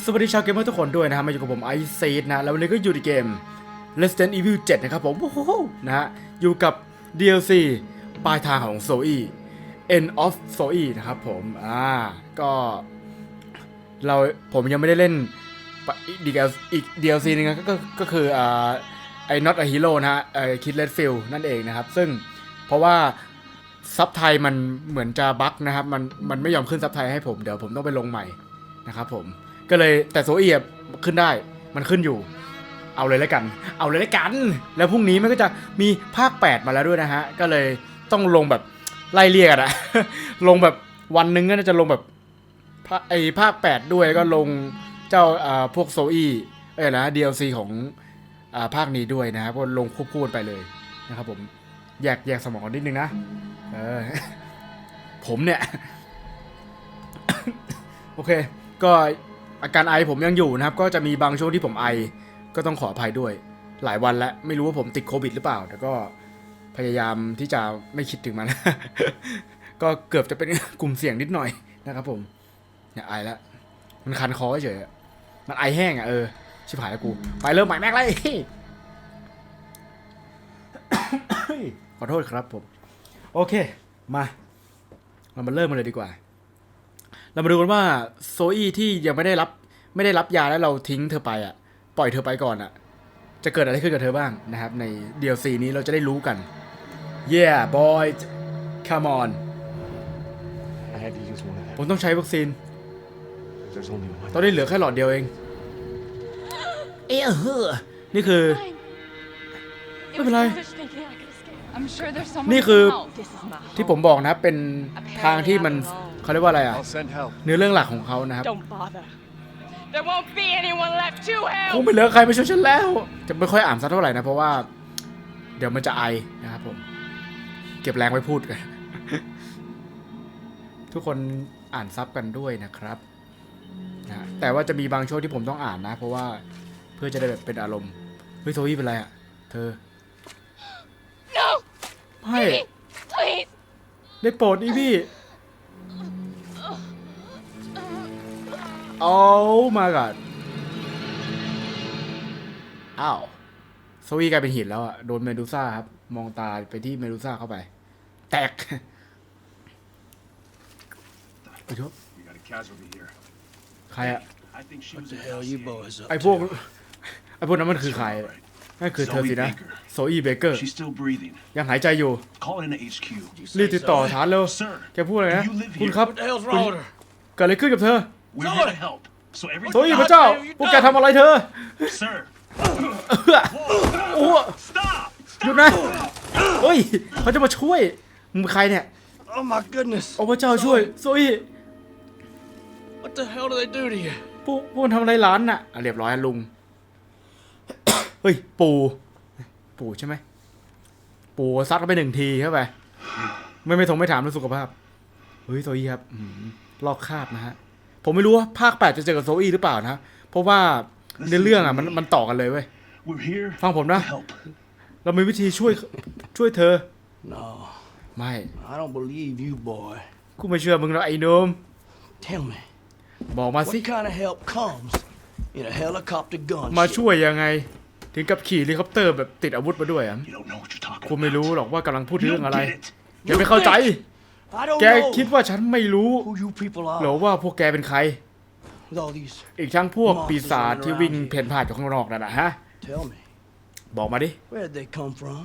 สวัสดีชาวเกมเมอร์ทุกคนด้วยนะครับมาอยู่กับผมไอซีดนะแล้ววันนี้ก็อยู่ในเกม Resident Evil 7 นะครับผมโอ้โหนะฮะอยู่กับ DLC ปลายทางของ Zoe End of Zoe นะครับผมอ่าก็เราผมยังไม่ได้เล่นอีก DLC อีก DLC นึงนะก็ก็ก็คืออ่าไอ้ Not a Hero นะฮะไอ้คิดเลดฟิลนั่นเองนะครับ ซึ่งเพราะว่าซับไทยมันเหมือนจะบั๊กนะครับ มันมันไม่ยอมขึ้นซับไทยให้ผม เดี๋ยวผมต้องไปลงใหม่นะครับผม ก็เลยแต่โซเอียขึ้นได้มันขึ้นอยู่ เอาเลยแล้วกัน เอาเลยแล้วกัน แล้วพรุ่งนี้มันก็จะมีภาค 8 มาแล้วด้วยนะฮะ ก็เลยต้องลงแบบไล่เรียกอะนะลงแบบวันหนึงก็น่าจะลงแบบไอภาค 8 ด้วยก็ลงเจ้าพวกโซอีเอ้นะ DLC ของอภาคนี้ด้วยนะครับก็ลงควบคู่กันไปเลยนะครับผมแยกแยกสมองนิดนึงนะเออผมเนี่ย โอเค ก็ อาการไอผมยังอยู่นะครับ ก็จะมีบางช่วงที่ผมไอ ก็ต้องขออภัยด้วย หลายวันแล้วไม่รู้ว่าผมติดโควิดหรือเปล่า แต่ก็พยายามที่จะไม่คิดถึงมัน ก็เกือบจะเป็นกลุ่มเสี่ยงนิดหน่อยนะครับ ผมเนี่ยไอแล้วมันคันคอเฉยๆอะมันไอแห้งอะเออ ชิบหายแล้วกู ไปเริ่มใหม่แม็กเลยขอโทษครับผม โอเค มา เรามาเริ่มกันเลยดีกว่า เรามาดูกันว่าโซอี้ที่ยังไม่ได้รับ ไม่ได้รับยาแล้วเราทิ้งเธอไปอะ ปล่อยเธอไปก่อนอะ จะเกิดอะไรขึ้นกับเธอบ้างนะครับ ใน DLC นี้เราจะได้รู้กัน yeah boy come on I had to use one of ผ them. มต้องใช้วัคซีน There's only one. ตอนนี้เหลือแค่หลอดเดียวเอง เอ้เฮ้อนี่คือ It Look was at I- foolish thinking I could escape. I'm sure there's someone นี่ who คือ can help. This is my ที่ผมบอกนะครับเป็นทางที่มันเขาเรียกว่าอะไรอะ I'll send help. เนื้อเรื่องหลักของเขานะครับ Don't bother. There won't be anyone left to คง help. ไม่เหลือใครมาช่วยฉันแล้ว จะไม่ค่อยอ่านสักเท่าไหร่นะเพราะว่า เดี๋ยวมันจะไอนะครับผม เก็บแรงไว้พูดกัน ทุกคนอ่านซับกันด้วยนะครับนะแต่ว่าจะมีบางช่วงที่ผมต้องอ่านนะ เพราะว่าเพื่อจะได้แบบเป็นอารมณ์เฮ้ยโซยี่เป็นไรอะเธอ No, ไม่ please. ได้โปรดอีพี่ โอ้มาก่อนอ้าวโซวี่กลายเป็นหินแล้วอะโดนเมดูซ่าครับ มองตาไปที่เมดูซ่าเข้าไป แตกไปทุบ We got a casualty here. ใครอะ I think she What was the in hell house you here. boys up ไอ to? พวก ไอพวกนั้นมันคือใคร นั่นคือเธอสินะ โซอี้เบเกอร์ She's still breathing. ยังหายใจอยู่ Call in to HQ. รีบติดต่อฐานเร็ว Sir, แกพูดอะไรนะ do you live คุณ here? ครับ What the hell's wrong with her? เกิดอะไรขึ้นกับเธอ We're here to help. So โซอี้ everything. พระเจ้า พวกแกทำอะไรเธอ Sir, โอ้ stop! หยุดนะ เฮ้ยเขาจะมาช่วย มึงใครเนี่ย Oh my goodness! โอ้พระเจ้าช่วยโซอี้ What the hell do they do to you? พวกพวกมันทำอะไรร้านน่ะอะเรียบร้อยอะลุง เฮ้ย ปู ปูใช่ไหม ปูซัดเข้าไปหนึ่งทีเข้าไป ไม่ไม่ทงไม่ถามเรื่องสุขภาพ เฮ้ยโซอี้ครับอืมลอกคราบนะฮะ ผมไม่รู้ว่าภาคแปดจะเจอกับโซอี้หรือเปล่านะ เพราะว่าในเรื่องอะมันมันต่อกันเลยเว้ย We're here ฟังผมนะ to help. เรามีวิธีช่วยช่วยเธอ No, ไม่ I don't believe you, boy. กูไม่เชื่อมึงหรอกไอ้หนุ่ม Tell me, บอกมาสิ what kind of help comes in a helicopter มา gunship? ช่วยยังไง ถึงกับขี่เฮลิคอปเตอร์แบบติดอาวุธมาด้วยอะ You don't know what you're talking คุณไม่ about. รู้หรอกว่ากำลังพูดถึง You เรื่อง don't อะไร get it. แกไม่เข้าใจ I don't แก know คิดว่าฉันไม่รู้ who you people หรือ are ว่าพวกแกเป็นใคร with all these. อีกทั้งพวกปีศาจที่วิ่งเพ่นผ่านอยู่ข้างนอกนั่นนะฮะ Tell me, บอกมาดิ where did they come from?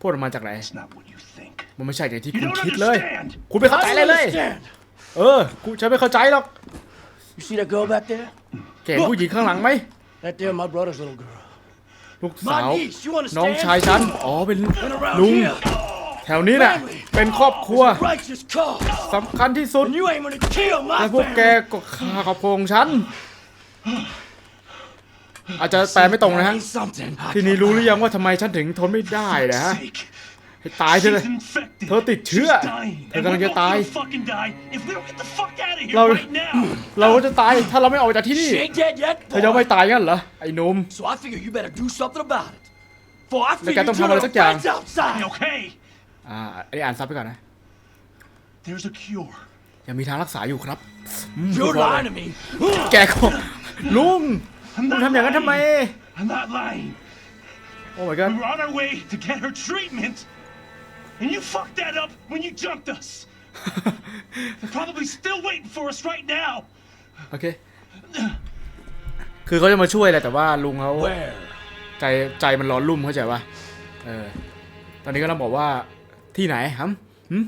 พวกมันมาจากไหน It's not what you think. มันไม่ใช่อย่างที่ You คุณ don't คิดเลย understand. คุณไม่เข้าใจ I เลย don't เลย understand. เออ กูฉันไม่เข้าใจหรอก You see that girl back there? แกเห็นผู้หญิงข้างหลังไหม That there, my brother's little girl. ลูกสาว My niece, you น้อง understand? ชายฉัน อ๋อ เป็น And around ลุง here, แถวนี้น่ะเป็นครอบครัว it's a righteous cause. สำคัญที่สุด And you ain't gonna kill แต่ my พวกแก family. ก็ฆ่ากับโพงฉันอาจจะแปลไม่ตรงนะฮะ That ain't something. ทีนี้รู้หรือยังว่าทำไมฉันถึงทนไม่ได้นะฮะ Sake. ให้ตายเถอะเลย She's infected. เธอติดเชื้อ She's dying. เธอ And กำลัง we're จะ both ตาย gonna fucking die if we don't get the fuck out of here เรา right now. เราก็จะตาย ถ้าเราไม่ออกจากที่นี่ She ain't dead yet, เธอยังไม่ boy. ตายงั้นเหรอ ไอ้หนุ่ม So I figure you better do something about it. For I แล้วแก figure ต้อง you ทำอะไร turn สักอย่าง friends outside. Okay. อ่าอันนี้อ่านซับไปก่อนนะ There's a cure. ยังมีทางรักษาอยู่ครับอืม You're พอเลย lying to me. แกก็ลุงลุงทำอย่างนั้นทำไม I'm not lying. Oh my god We were on our way to get her treatment, and you fucked that up when you jumped us. They're probably still waiting for us right now. โอเค คือเขาจะมาช่วยแหละแต่ว่าลุงเขา Where? ใจใจมันร้อนรุ่มเข้าใจปะเออ ตอนนี้ก็ต้องบอกว่า ที่ไหนฮัมหึ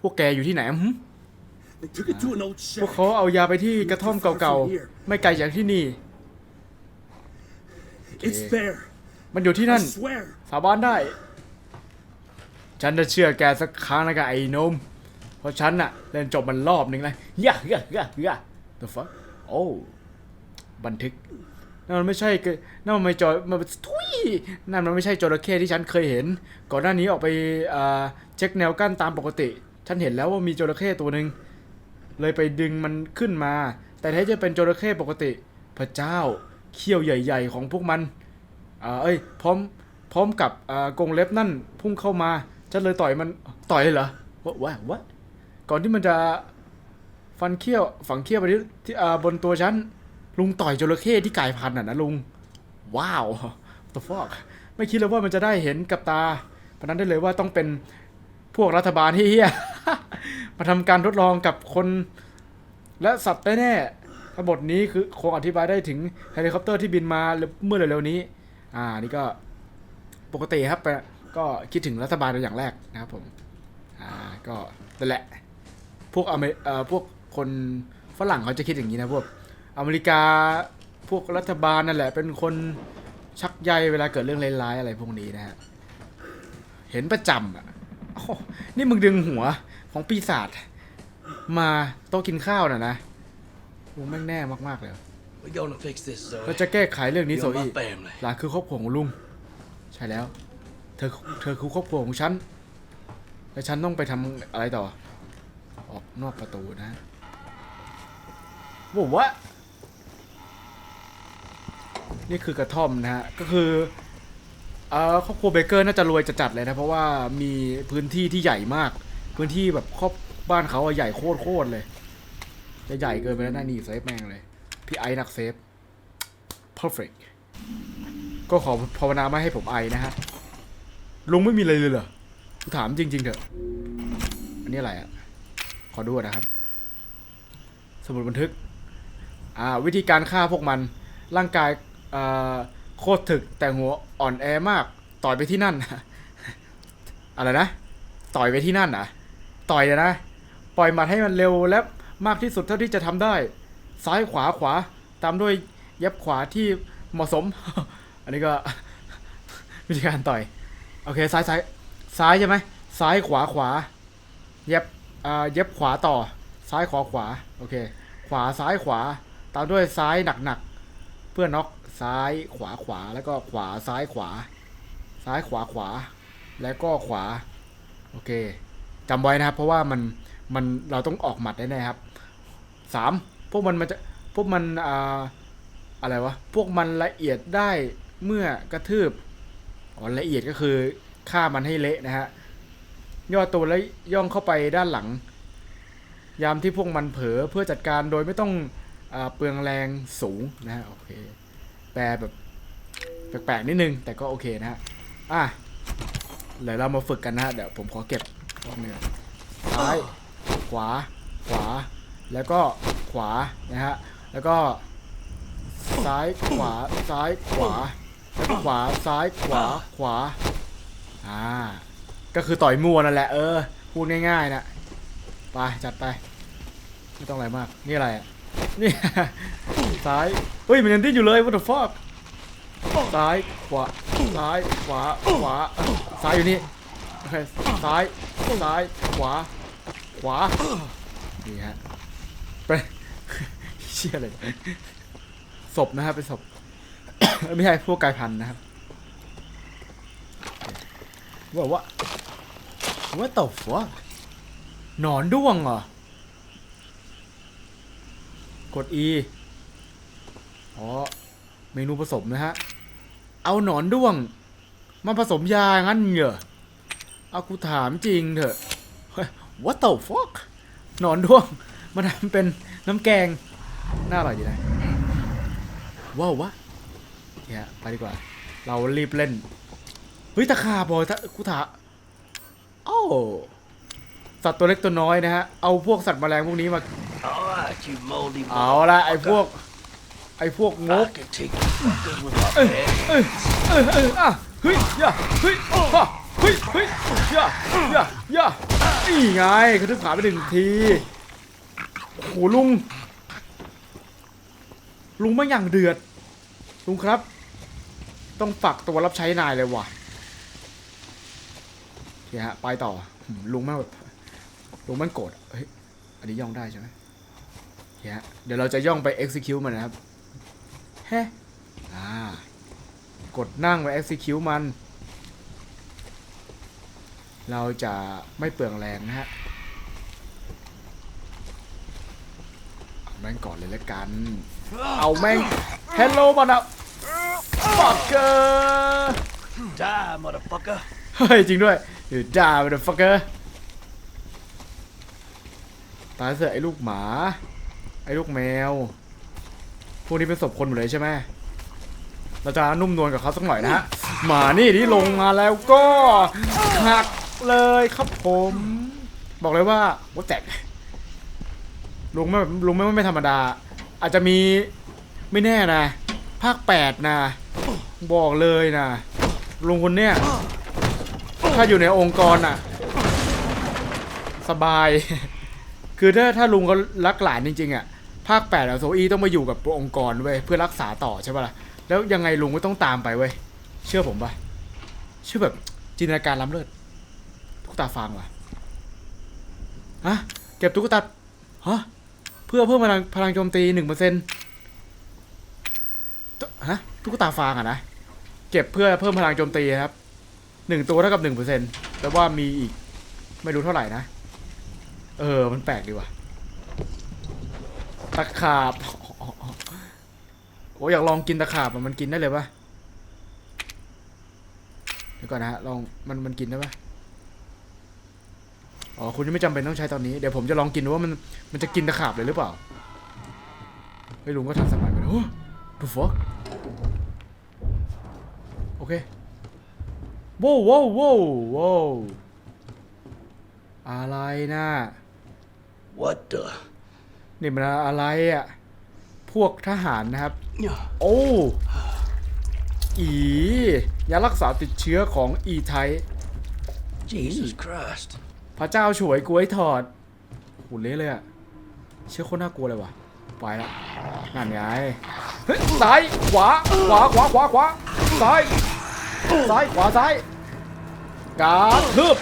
พวกแกอยู่ที่ไหนหึ They took it to an old พวก shack. เขาเอายาไปที่กระท่อมเก่าๆ ไม่ไกลจากที่นี่ It's there. มันอยู่ที่ I นั่น swear. สาบานได้ ฉันจะเชื่อแกสักครั้งนะกับไอ้นม เพราะฉันน่ะเล่นจบมันรอบหนึ่งเลยยะยะยะยะ the fuck โอ้ บันทึก นั่นมันไม่ใช่เกนั่นมันไม่จอยมันทุยนั่นมันไม่ใช่จระเข้ที่ฉันเคยเห็น ก่อนหน้านี้ออกไปเช็คแนวกั้นตามปกติ ฉันเห็นแล้วว่ามีจระเข้ตัวหนึ่งเลยไปดึงมันขึ้นมา แต่แท้จะเป็นจระเข้ปกติ พระเจ้าเขี้ยวใหญ่ ๆ ของพวกมันอ่าเอ้ยพร้อมพร้อมกับกรงเล็บนั่นพุ่งเข้ามา ฉันเลยต่อยมันต่อยเลยเหรอวะวะก่อนที่มันจะฟันเขี้ยวฝังเขี้ยวไปที่บนตัวฉัน ลุงต่อยจระเข้ที่กลายพันธุ์อะนะลุง ว้าว the fuck ไม่คิดเลยว่ามันจะได้เห็นกับตา เพราะนั้นได้เลยว่าต้องเป็นพวกรัฐบาลที่เฮียมาทำการทดลองกับคน และสัตว์แน่ๆทั้งหมดนี้คือคงอธิบายได้ถึงเฮลิคอปเตอร์ที่บินมาเมื่อเร็วๆนี้ อ่านี่ก็ปกติครับก็คิดถึงรัฐบาลเป็นอย่างแรกนะครับผม อ่าก็นั่นแหละ พวกอเมริเอ่อพวกคนฝรั่งเขาจะคิดอย่างนี้นะพวก อเมริกาพวกรัฐบาลนั่นแหละ เป็นคนชักใยเวลาเกิดเรื่องร้ายๆอะไรพวกนี้นะฮะ เห็นประจำอะโอ้นี่มึงดึงหัวของปีศาจมาโต๊ะกินข้าวน่ะนะโอ้แม่งแน่มากๆเลย We gonna fix this, เราจะแก้ไขเรื่องนี้ You're โซอี้ my family. หลานคือครอบครัวของลุง ใช่แล้ว เธอเธอคือครอบครัวของฉัน และฉันต้องไปทำอะไรต่อ ออกนอกประตูนะบอกว่า นี่คือกระท่อมนะฮะ ก็คือเออครอบครัวเบเกอร์น่าจะรวยจะจัดเลยนะ เพราะว่ามีพื้นที่ที่ใหญ่มาก พื้นที่แบบครอบบ้านเขาอะใหญ่โคตรโคตรเลย จะใหญ่เกินไปแล้วนะนี่เซฟแม่งเลย พี่ไอ้นักเซฟ perfect ก็ขอภาวนาไม่ให้ผมไอนะฮะ ลุงไม่มีอะไรเลยเหรอกูถามจริง ๆ เถอะ อันนี้อะไรอะ ขอดูนะครับ สมุดบันทึก อ่า วิธีการฆ่าพวกมัน ร่างกาย โคตรถึกแต่หัวอ่อนแอมาก ต่อยไปที่นั่น อะไรนะ ต่อยไปที่นั่นอะต่อยเลยนะ ปล่อยหมัดให้มันเร็วและมากที่สุดเท่าที่จะทำได้ ซ้ายขวาขวา ตามด้วยเย็บขวาที่เหมาะสม อันนี้ก็วิธีการต่อย โอเค ซ้ายซ้ายซ้ายใช่ไหมซ้ายขวาขวา เย็บอ่าเย็บขวาต่อ ซ้ายขวาขวา โอเค ขวาซ้ายขวา ตามด้วยซ้ายหนักหนักๆเพื่อน็อก ซ้ายขวาขวาแล้วก็ขวาซ้ายขวา ซ้ายขวาขวา แล้วก็ขวา โอเคจำไว้นะครับ เพราะว่ามันมันเราต้องออกหมัดแน่ๆครับสามพวกมันมันจะพวกมันอ่าอะไรวะพวกมันละเอียดได้เมื่อกระทืบอ๋อละเอียดก็คือฆ่ามันให้เละนะฮะย่อตัวและย่องเข้าไปด้านหลัง ยามที่พวกมันเผลอเพื่อจัดการโดยไม่ต้องอาเปลืองแรงสูงนะฮะโอเค แปลแบบแปลกๆนิดนึง แต่ก็โอเคนะฮะ อะเดี๋ยวเรามาฝึกกันนะฮะ เดี๋ยวผมขอเก็บรอบหนึงซ้าย ขวา ขวา แล้วก็ขวา นะฮะ แล้วก็ซ้ายขวา ซ้ายขวา แล้วก็ขวา ซ้ายขวา ขวา อ่า ก็คือต่อยมัวนั่นแหละ เออ พูดง่ายๆนะไป จัดไป ไม่ต้องอะไรมาก นี่อะไรอะ นี่ซ้ายเฮ้ยมันยังดิ้นอยู่เลย what the fuck ซ้ายขวาซ้ายขวาขวาซ้ายอยู่นี่โอเคซ้ายซ้ายขวาขวานี่ฮะไปเชี่ยอะไรศพนะครับเป็นศพไม่ใช่พวกกายพันธุ์นะครับบอกว่า What the fuck หนอนด้วงเหรอ กด E อ๋อ เมนูผสมนะฮะ เอาหนอนด้วง มาผสมยางั้นเหรอเอากูถามจริงเถอะ What the fuck หนอนด้วงมันทำเป็นน้ำแกง น่าอร่อยดีนะว้าววะเนี่ยไปดีกว่า เรารีบเล่น เฮ้ยตะขาบอยตะคุถาโอ้สัตว์ตัวเล็กตัวน้อยนะฮะ เอาพวกสัตว์แมลงพวกนี้มา All right, you moldy เอาละไอ้พวก ไอ้พวกง I ก can take you fuckers with my bag. เอ้ยเอ้ยเอ้ยอะเฮ้ยอย่าเฮ้ยฮ่าเฮ้ยเฮ้ยอย่าอย่าอย่านี่ไงกระทึบขาไปหนึ่งทีโอ้โหลุง ลุงไม่อย่างเดือด ลุงครับ ต้องฝักตัวรับใช้นายเลยว่ะโอเคฮะไปต่อหืมลุงแม่งแบบลุงแม่งโกรธเฮ้ย อันนี้ย่องได้ใช่ไหมโอ เคฮะเดี๋ยวเราจะย่องไป execute มันนะครับเฮ้อ่ากดนั่งไป execute มัน เราจะไม่เปลืองแรงนะฮะเอาแม่งก่อนเลยแล้วกัน เอาแม่ง hello มันอะ fucker Die, motherfucker. เฮ้ย จริงด้วยอยู่ด่าไปเดอะ fucker ตายเถอะไอ้ลูกหมา ไอ้ลูกแมว พวกนี้เป็นศพคนหมดเลยใช่ไหมเราจะนุ่มนวลกับเขาสักหน่อยนะฮะหมานี่ที่ลงมาแล้วก็หักเลยครับผม บอกเลยว่าว่าแตกลุงไม่ลุงไม่ไม่ธรรมดา อาจจะมีไม่แน่นะ ภาคแปดนะ บอกเลยนะลุงคนเนี้ยถ้าอยู่ในองค์กรอะ สบาย คือถ้าถ้าลุงเขารักหลานจริงๆอะ ภาคแปดอะโซอีต้องมาอยู่กับองค์กรเว้ยเพื่อรักษาต่อใช่ปะล่ะแล้วยังไงลุงก็ต้องตามไปเว้ยเชื่อผมปะเชื่อแบบจินตนาการล้ำเลิศตุ๊กตาฟางว่ะฮะเก็บตุ๊กตาฮะเพื่อเพิ่มพลังพลังโจมตีหนึ่งเปอร์เซ็นต์ฮะตุ๊กตาฟางอะนะเก็บเพื่อเพิ่มพลังโจมตีครับหนึ่งตัวเท่ากับหนึ่งเปอร์เซ็นต์แปลว่ามีอีกไม่รู้เท่าไหร่นะ เออ มันแปลกดีว่ะ ตะขาบ โอ้อยากลองกินตะขาบมันกินได้เลยปะเดี๋ยวก่อนนะฮะลองมันมันกินได้ปะอ๋อคุณยังไม่จำเป็นต้องใช้ตอนนี้เดี๋ยวผมจะลองกินดูว่ามันมันจะกินตะขาบเลยหรือเปล่าเฮ้ยลุงก็ทันสมัยไปแล้วโอ้ดูฟอกโอเคว้วว้วว้วว้วอะไรนะ What the? นี่มันอะไรอะ พวกทหารนะครับ โอ้อียารักษาติดเชื้อของอีไทย Jesus Christ. พระเจ้าฉวยกล้วยถอดโหเละเลยอะเชื่อโคตรน่ากลัวเลยว่ะไปละนั่นไงเฮ้ยซ้ายขวาขวาขวาขวาขวาซ้ายซ้ายขวาซ้ายกาทึบ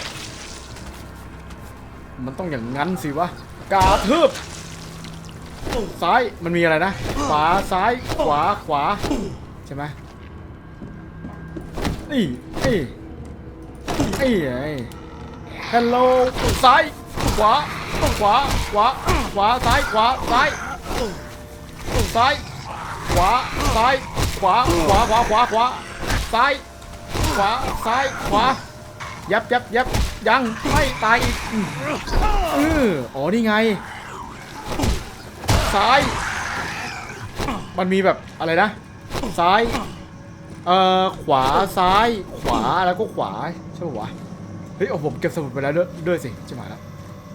มันต้องอย่างงั้นสิวะกาทึบ ซ้าย มันมีอะไรนะ ขวา ซ้าย ขวา ขวา ใช่ไหมนี่นี่นี่ไงฮัลโหลซ้าย ขวา ขวา ขวา ขวา ซ้าย ขวา ซ้าย ซ้าย ขวา ซ้าย ขวา ขวา ขวา ขวา ขวา ซ้าย ขวา ซ้าย ขวา ยับยับยับยังไม่ตายอีกอืมเอออ๋อ นี่ไง ซ้าย มันมีแบบอะไรนะ ซ้าย เอ่อ ขวา ซ้าย ขวา แล้วก็ขวา ใช่ปะวะ เฮ้ย โอ้ผมเก็บสมุดไปแล้วด้วยด้วยสิจะมาแล้ว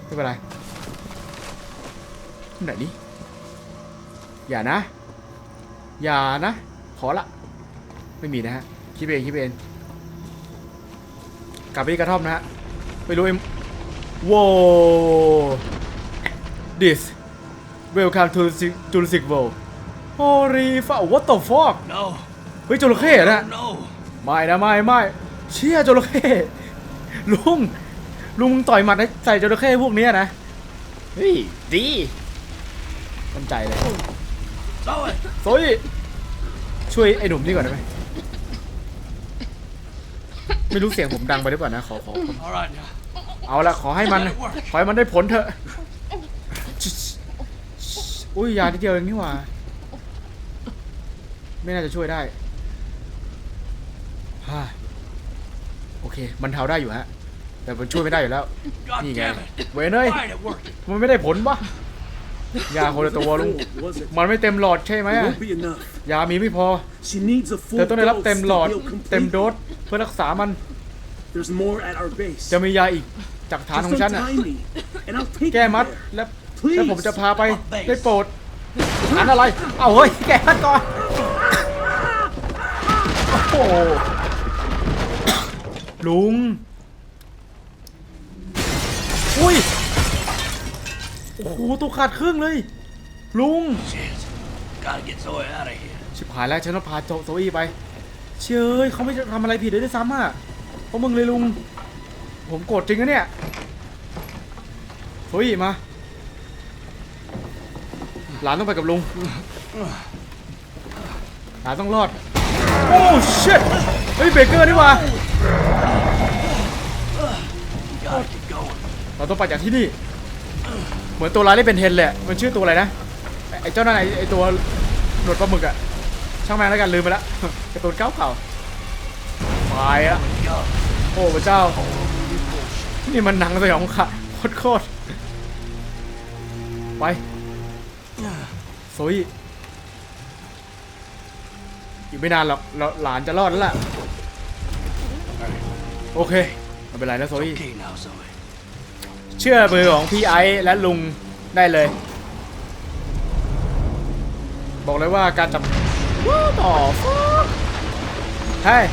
ไม่เป็นไรไหนนี่ อย่านะ อย่านะ ขอละ ไม่มีนะฮะ คิดเองคิดเองกลับไปกระท่อมนะฮะไม่รู้เอ็มว้าว this welcome to Jurassic World holy fuck what the fuck No. เฮ้ยจระเข้เหรอเนะ No. ไม่นะไม่ไม่เชี่ยจระเข้ลุงลุงต่อยหมัดให้ใส่จระเข้พวกเนี้ยนะเฮ้ยดีมั่นใจเลย Zoe. โซยช่วยไอ้หนุ่มนี่ก่อนได้ไหมไม่รู้เสียงผมดังไปหรือเปล่านะขอขอ All right now. เอาละขอให้มันขอให้มันได้ผลเถอะ อุ้ยยาที่เดียวเองนี่หว่า ไม่น่าจะช่วยได้ฮ่าโอเคมันเทาได้อยู่ฮะ แต่มันช่วยไม่ได้อยู่แล้ว God Gì damn vậy? it. Quên ơi. Why ain't it working? มันไม่ได้ผลปะยาคนละตัวลุง Was it? มันไม่เต็มหลอดใช่ไหม It อะ won't be enough. ยามีไม่พอ She needs a เธ full อต้องได้รับ dose เต็มหลอด to heal เต็มโด completely. สเพื่อรักษามัน There's more at our base. จะมียาอีกจากฐาน Just ของฉัน don't อะ time me, and I'll take แก้ you มัด there. และ Please แล้วผมจะพาไป Base ได้โปรดฐานอะไร เอาเฮ้ยแก้มัดก่อนโอ้โหลุง อุ้ย โอ้โหตัวขาดครึ่งเลย ลุง Shit. Gotta get Zoe out of here. ชิบหายแล้วฉันต้องพาโจโซอี้ไป เชยเขาไม่ทำอะไรผิดเลยด้วยซ้ำอะเพราะมึงเลยลุง ผมโกรธจริงนะเนี่ยโซอี้มา หลานต้องไปกับลุงหลานต้องรอด โอ้ชิตเฮ้ยเบเกอร์นี่หว่า Gotta get going. เราต้องไปจากที่นี่ เหมือนตัวร้ายได้เป็นเทนเลยอะมันชื่อตัวอะไรนะ ไอ้ไอ้เจ้านั่นไอ้ไอ้ตัวหนวดปลาหมึกอะช่างแม่งแล้วกันลืมไปละการ์ตูนเก้าเก่าไปอะ Go. โอ้พระเจ้า นี่มันหนังสยองขวัญโคตรโคตรไป โซยอีกไม่นานหรอกเราหลานจะรอดแล้วล่ะ โอเคไม่เป็นไรนะโซย Okay now, Zoe. เชื่อมือของพี่ไอซ์และลุงได้เลย บอกเลยว่าการจับว้าวต่อเฮ้ย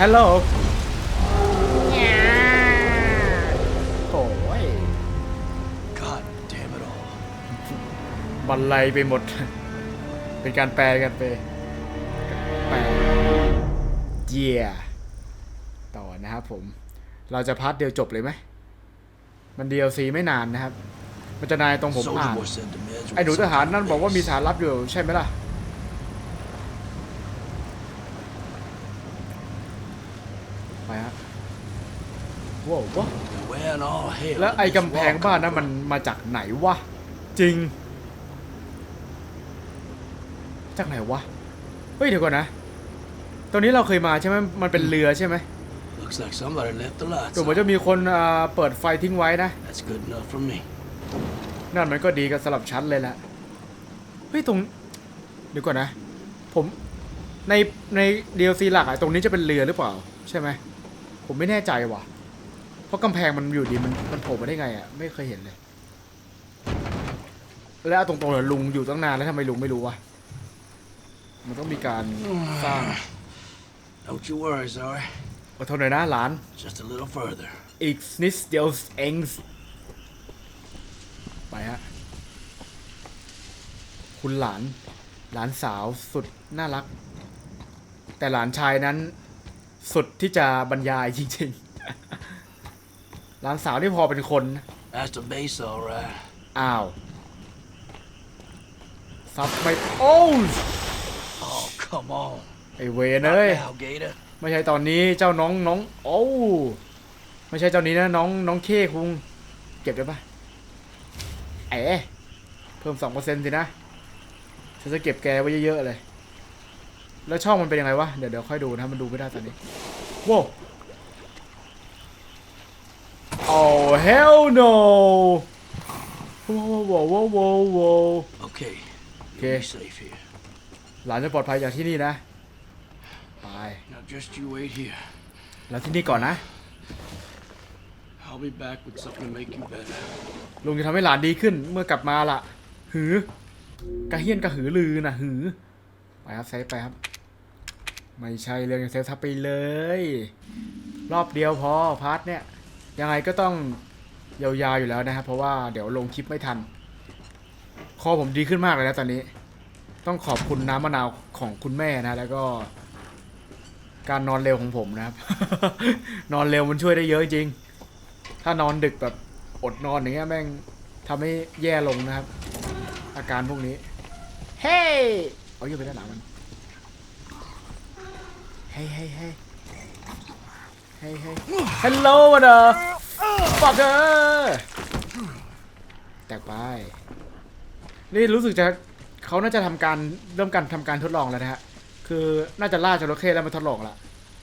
ฮัลโหล บันไลไปหมด เป็นการแปลกันไปแปลเจียต่อนะครับผม เราจะพาร์ทเดียวจบเลยไหม มัน DLC ไม่นานนะครับ มันจะนายตรงผม Soldier อ่าน boy said the meds were ไอ้หนูทหารนั่น something บอกว่ามี base. สารลับอยู่ใช่ไหมล่ะไปฮะว้าววะ When all hell แล้วไอ้ is กำแพง welcome. บ้านนั้นมันมาจากไหนวะ จริง จากไหนวะ เฮ้ยเดี๋ยวก่อนนะ ตรงนี้เราเคยมาใช่ไหมมันเป็นเรือใช่ไหม Looks like somebody left the lights ดูเหมือน on. จะมีคนอ่าเปิดไฟทิ้งไว้นะ That's good enough for me. นั่นมันก็ดีกับสลับชั้นเลยแหละเฮ้ยตรงเดี๋ยวก่อนนะ ผมในใน DLC หลักอะตรงนี้จะเป็นเรือหรือเปล่า ใช่ไหม ผมไม่แน่ใจว่ะ เพราะกำแพงมันอยู่ดีมันมันโผล่มาได้ไงอะไม่เคยเห็นเลย แล้วเอาตรงๆเลยลุงอยู่ตั้งนานแล้วทำไมลุงไม่รู้วะ มันต้องมีการสร้าง Don't you worry, Zoe. อดทนหน่อยนะหลาน Just a little further. อีกนิดเดียวเองไปฮะ คุณหลาน หลานสาวสุดน่ารัก แต่หลานชายนั้น สุดที่จะบรรยายจริงๆ หลานสาวนี่พอเป็นคนนะ That's the base, all right. อ้าว ซับไม่โอ้ย Oh, come on. ไอเวนเอ้ย Now, Gator. ไม่ใช่ตอนนี้เจ้าน้องน้องโอ้ไม่ใช่เจ้านี้นะน้องน้องเคคุง เก็บได้ปะเอ๋เพิ่มสองเปอร์เซ็นต์สินะฉันจะเก็บแกไว้เยอะๆเลย แล้วช่องมันเป็นยังไงวะ เดี๋ยวเดี๋ยวค่อยดูนะมันดูไม่ได้ตอนนี้ว้าวโอ้ hell no ว้าวว้าวว้าวว้าวว้าว Okay. Okay. You'll be safe here. หลานจะปลอดภัยจากที่นี่นะ ไป Now just you wait here. แล้วที่นี่ก่อนนะ I'll be back with something to make you better. ลุงจะทำให้หลานดีขึ้นเมื่อกลับมาล่ะหือกระเฮียนกระหือลือนะหือ ไปครับเซฟไปครับ ไม่ใช่เรื่องเซฟทับไปเลย รอบเดียวพอพาร์ทเนี่ย ยังไงก็ต้องยาวๆอยู่แล้วนะครับ เพราะว่าเดี๋ยวลงคลิปไม่ทัน คอผมดีขึ้นมากเลยนะตอนนี้ ต้องขอบคุณน้ำมะนาวของคุณแม่นะ แล้วก็ การนอนเร็วของผมนะครับ นอนเร็วมันช่วยได้เยอะจริง ถ้านอนดึกแบบอดนอนอย่างเงี้ยแม่งทำให้แย่ลงนะครับ อาการพวกนี้ เฮ้ยเอาอยู่ไปด้านหลังมัน เฮ้เฮ้เฮ้เฮ้เฮ้ยฮัลโหลมาเด้อฟักเกอร์แตกไป นี่รู้สึกจะ เขาน่าจะทำการเริ่มการทำการทดลองแล้วนะฮะ คือน่าจะล่าจระเข้แล้วมาทดลองละ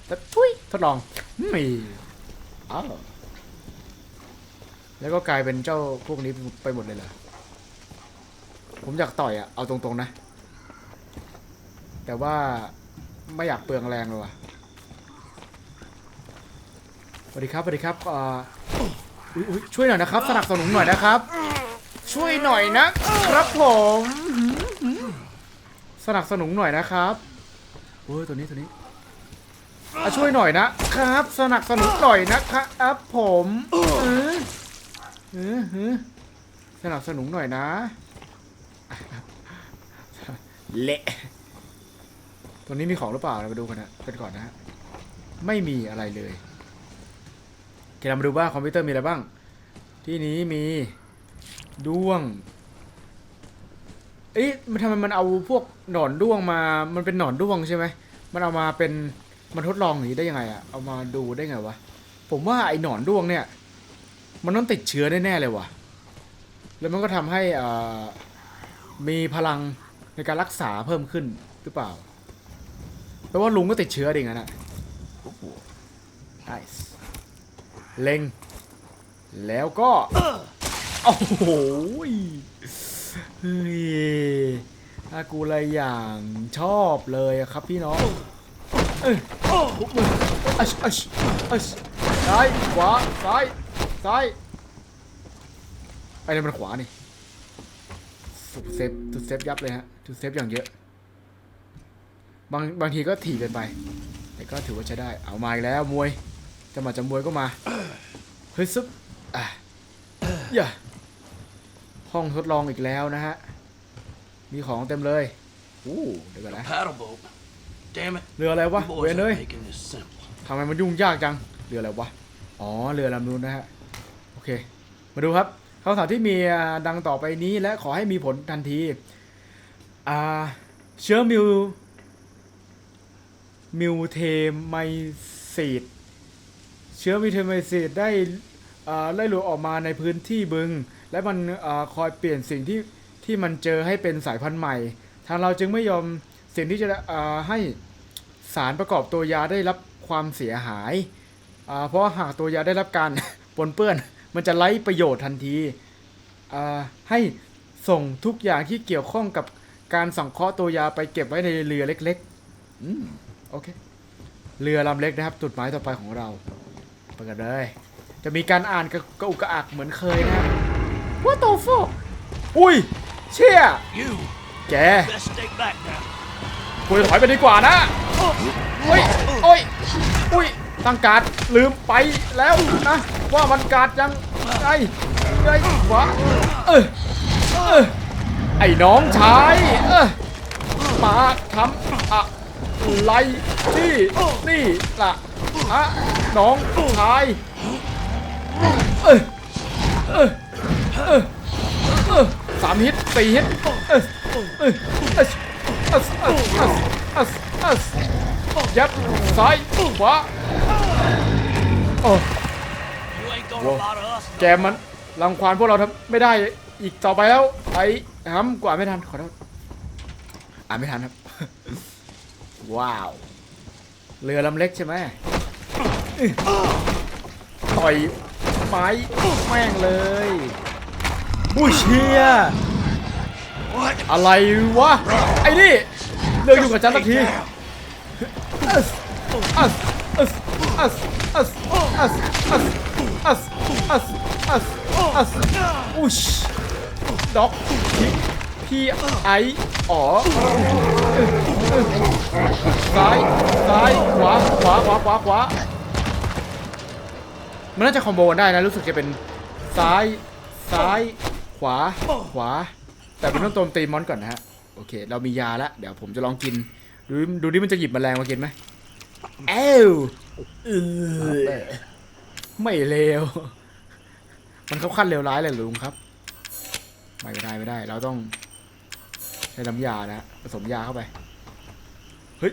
แต่ทุยทดลองม่อ้าวแล้วก็กลายเป็นเจ้าพวกนี้ไปหมดเลยเหรอ ผมอยากต่อยอะเอาตรงๆนะ แต่ว่าไม่อยากเปลืองแรงเลยว่ะสวัสดีครับสวัสดีครับอ่าอุ๊ยอุ๊ยช่วยหน่อยนะครับ สนับสนุนหน่อยนะครับ ช่วยหน่อยนะครับผม สนับสนุนหน่อยนะครับโอ้ยตัวนี้ตัวนี้อะช่วยหน่อยนะครับ สนับสนุนหน่อยนะครับผมเออเออเออสนับสนุนหน่อยนะ เละตัวนี้มีของหรือเปล่าเรามาดูกันนะกันก่อนนะฮะไม่มีอะไรเลยโอเคเรามาดูว่าคอมพิวเตอร์มีอะไรบ้าง ที่นี้มีด้วง เอ๊ะมันทำไมมันเอาพวกหนอนด้วงมา มันเป็นหนอนด้วงใช่ไหม มันเอามาเป็นมันทดลองอย่างนี้ได้ยังไงอะเอามาดูได้ไงวะ ผมว่าไอ้หนอนด้วงเนี่ย มันต้องติดเชื้อแน่ๆเลยว่ะแล้วมันก็ทำให้อ่ามีพลังในการรักษาเพิ่มขึ้นหรือเปล่าแปลว่าลุงก็ติดเชื้อดิงั้นอะโอ้โห nice เล็ง แล้วก็ โอ้โห เฮ้ยอากูอะไรอย่างชอบเลยอะครับพี่น้องเอ้ยหุบมืออัชอัชอัชซ้ายขวาซ้ายซ้ายไอ้นี่นมันขวานี่สุดเซฟสุดเซฟยับเลยฮะสุดเซฟอย่างเยอะ บางบางทีก็ถี่เกินไป แต่ก็ถือว่าใช้ได้ เอามาอีกแล้วมวยจะมาจะมวยก็มา เฮ้ยซึบอะอย่า ห้องทดลองอีกแล้วนะฮะ มีของเต็มเลยอู้เดี๋ยวก่อนนะ Paddle boat. Damn it. เรืออะไรวะ You เว boys นเลย are making this simple. ทำไมมันยุ่งยากจัง เรืออะไรวะ อ๋อ เรือลำนู้นนะฮะ โอเค มาดูครับคำถามที่มีอ่าดังต่อไปนี้และขอให้มีผลทันที อ่า เชื้อมิว มิวเทไมซีด เชื้อมิวเทไมซีดได้อ่าไล่หลุดออกมาในพื้นที่บึง และมันอคอยเปลี่ยนสิ่งที่ที่มันเจอให้เป็นสายพันธุ์ใหม่ ทางเราจึงไม่ยอมสิ่งที่จะให้สารประกอบตัวยาได้รับความเสียหาย เพราะหากตัวยาได้รับการปนเปื้อน มันจะไร้ประโยชน์ทันที ให้ส่งทุกอย่างที่เกี่ยวข้องกับการสังเคราะห์ตัวยาไปเก็บไว้ในเรือเล็กๆอืมโอเค เรือลำเล็กนะครับ จุดหมายต่อไปของเราไปกันเลย จะมีการอ่านกระกระอุกกระอักเหมือนเคยนะครับ What the fuck อุ้ย เชี่ย You แก best stay back now. คุยถอยไปดีกว่านะโอ้ยโอ้ยอุ้ยตั้งการดลืมไปแล้วนะ ว่ามันการดยังไงไงวะเออเออไอ้น้องชายเออมาทำอะไรที่นี่ล่ะฮะน้องชายเออเออเออเออ สามฮิตสี่ฮิตยับซ้ายขวาโอ้แกมันรังควานพวกเราทำไม่ได้อีกต่อไปแล้วไอ้ห้ำกว่าไม่ทันขอโทษอ่านไม่ทันครับ ว้าว เรือลำเล็กใช่ไหมต่อยไม้แม่งเลย อุ้ยเชียอะไรวะ ไอ้นี่เลิกอยู่กับฉันสักทีอัสอัสอัสอัสอัสอัสอัสอัสอัสอัสอัสอุชด็อกพิพีไออ๋อซ้ายซ้ายขวาขวาขวาขวาขวามันน่าจะคอมโบกันได้นะ รู้สึกจะเป็นซ้ายซ้าย ขวา ขวา แต่เป็นต้องโจมตีมอนก่อนนะฮะ โอเค เรามียาแล้วเดี๋ยวผมจะลองกิน ดูดูดิมันจะหยิบแมลงมากินไหมเอ้วเออไม่เลว มันเข้าขั้นเลวร้ายเลยเหรอลุงครับ ไม่ได้ไม่ได้ เราต้อง ใช้น้ำยานะฮะผสมยาเข้าไป เฮ้ย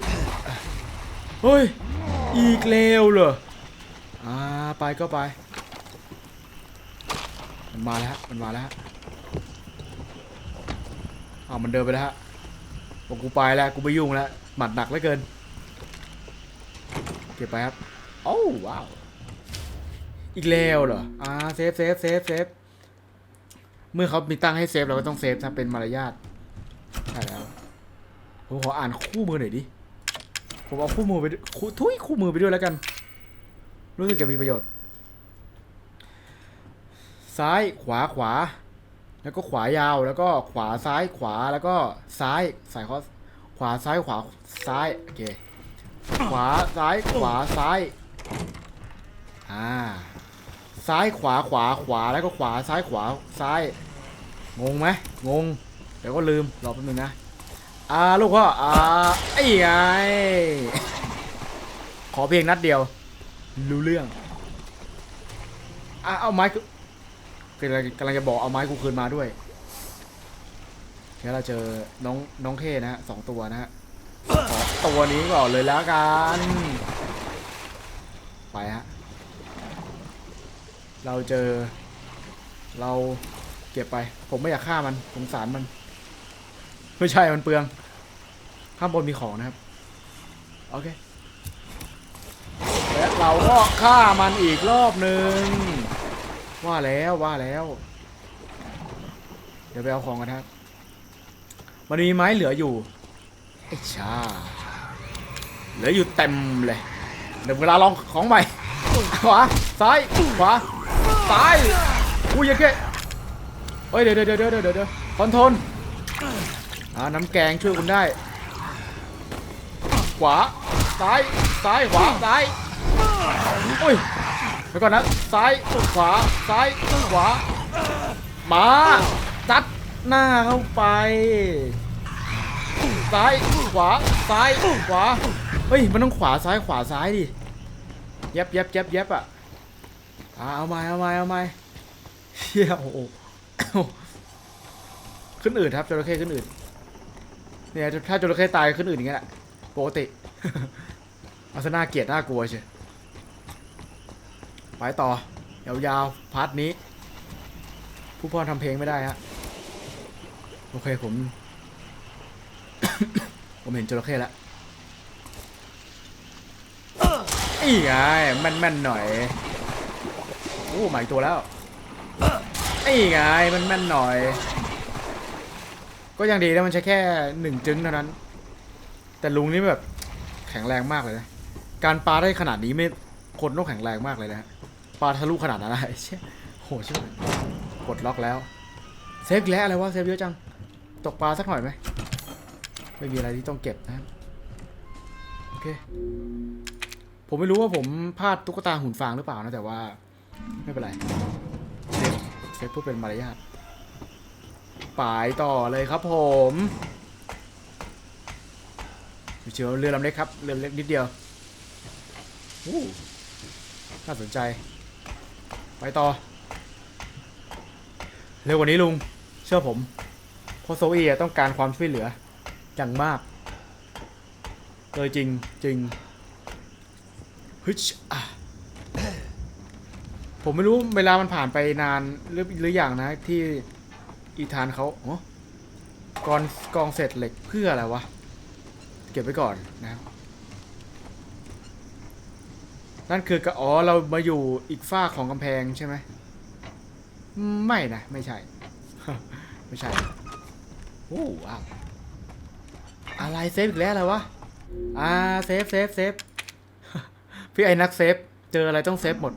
เฮ้ย อีกเลวเหรอ อ่า ไปก็ไป มันมาแล้วฮะมันมาแล้วฮะ อ้าวมันเดินไปแล้วฮะบอกกูไปแล้วกูไม่ยุ่งแล้วหมัดหนักเหลือเกินเก็บไปครับโอ้ว้าวอีกแล้วเหรออ่าเซฟเซฟเซฟเซฟเมื่อเขามีตั้งให้เซฟเราก็ต้องเซฟถ้าเป็นมารยาทใช่แล้วผมขออ่านคู่มือหน่อยดิผมเอาคู่มือไปคู่ทุยคู่มือไปด้วยแล้วกัน รู้สึกจะมีประโยชน์ ซ้ายขวาขวา แล้วก็ขวายาวแล้วก็ขวาซ้ายขวาแล้วก็ซ้ายสายข้อขวาซ้ายขวาซ้ายโอเคขวาซ้ายขวาซ้ายอ่าซ้ายขวาขวาขวาแล้วก็ขวาซ้ายขวาซ้าย งงไหมงงเดี๋ยวก็ลืมรอแป๊บนึงนะอ่าลูกพ่ออ่าไอ้ไงขอเพียงนัดเดียว รู้เรื่องอะเอาไม้กูกำลังกำลังจะบอกเอาไม้กูคืนมาด้วยเดี๋ยวเราเจอน้องน้องเท่นะฮะสองตัวนะฮะขอตัวนี้ก่อนเลยแล้วกัน ไปฮะ เราเจอ เราเก็บไป ผมไม่อยากฆ่ามันสงสารมัน ไม่ใช่มันเปลือง ข้างบนมีของนะครับ โอเค และเราก็ฆ่ามันอีกรอบหนึ่ง ว่าแล้วว่าแล้ว เดี๋ยวไปเอาของกันครับ มันมีไม้เหลืออยู่ไอ้ชาเหลืออยู่เต็มเลย เดี๋ยวเวลาลองของใหม่ ขวา ซ้าย ขวา ซ้ายอุ้ยยังแค่เฮ้ยเดี๋ยวเดี๋ยวเดี๋ยวเดี๋ยวเดี๋ยวคอนโทรลอ่าน้ำแกงช่วยคุณได้ ขวา ซ้าย ซ้าย ขวา ซ้ายอุ้ย เดี๋ยวก่อนนะซ้ายขวาซ้ายขวามาจัดหน้าเข้าไป ซ้ายขวาซ้ายขวาเฮ้ยมันต้องขวาซ้ายขวาซ้ายดิย็บย็บย็บย็บอะเอาไม้เอาไม้เอาไม้เฮียโอ้โหขึ้นอืดครับจระเข้ขึ้นอืดเนี่ยถ้าจระเข้ตายขึ้นอืดอย่างเงี้ยแหละปกติเอาซะน่าเกลียดน่ากลัวเชีย ไปต่อ ยาวๆ พาร์ทนี้ ผู้พ่อทำเพลงไม่ได้ฮะ โอเคผม ผมเห็นจระเข้แล้วอีไงแม่นๆหน่อย โอ้หมายตัวแล้วอีไงแม่นๆหน่อย ก็ยังดีนะมันใช้แค่หนึ่งจึงเท่านั้น แต่ลุงนี่แบบแข็งแรงมากเลยนะ การปาได้ขนาดนี้ไม่คนต้องแข็งแรงมากเลยนะฮะ ปลาทะลุขนาดนั้นได้เชี่ยโหใช่ไหมกดล็อกแล้ว เซฟแล้วอะไรวะเซฟเยอะจัง ตกปลาสักหน่อยไหมไม่มีอะไรที่ต้องเก็บนะโอเค ผมไม่รู้ว่าผมพลาดตุ๊กตาหุ่นฟางหรือเปล่านะแต่ว่า ไม่เป็นไร เซฟเซฟเพื่อเป็นมารยาทไปต่อเลยครับผมเชียวเรือลำเล็กครับ เรือเล็กนิดเดียวหูน่าสนใจ ไปต่อ เร็วกว่านี้ลุง เชื่อผมเพราะโซอี้อต้องการความช่วยเหลืออย่างมากเลยจริงจริงฮึชอะผมไม่รู้เวลามันผ่านไปนานหรือหรืออย่างนะที่อีธานเขาอ๋อกองกองเสร็จเหล็กเพื่ออะไรวะ เก็บไว้ก่อนนะครับ นั่นคือกะอ๋อเรามาอยู่อีกฝ้ากของกำแพงใช่ไหมไม่นะ ไม่ใช่ ไม่ใช่โอ้ว้าวอะไรเซฟอีกแล้วอะไรวะอ่าเซฟเซฟเซฟพี่ไอ้นักเซฟ เจออะไรต้องเซฟหมด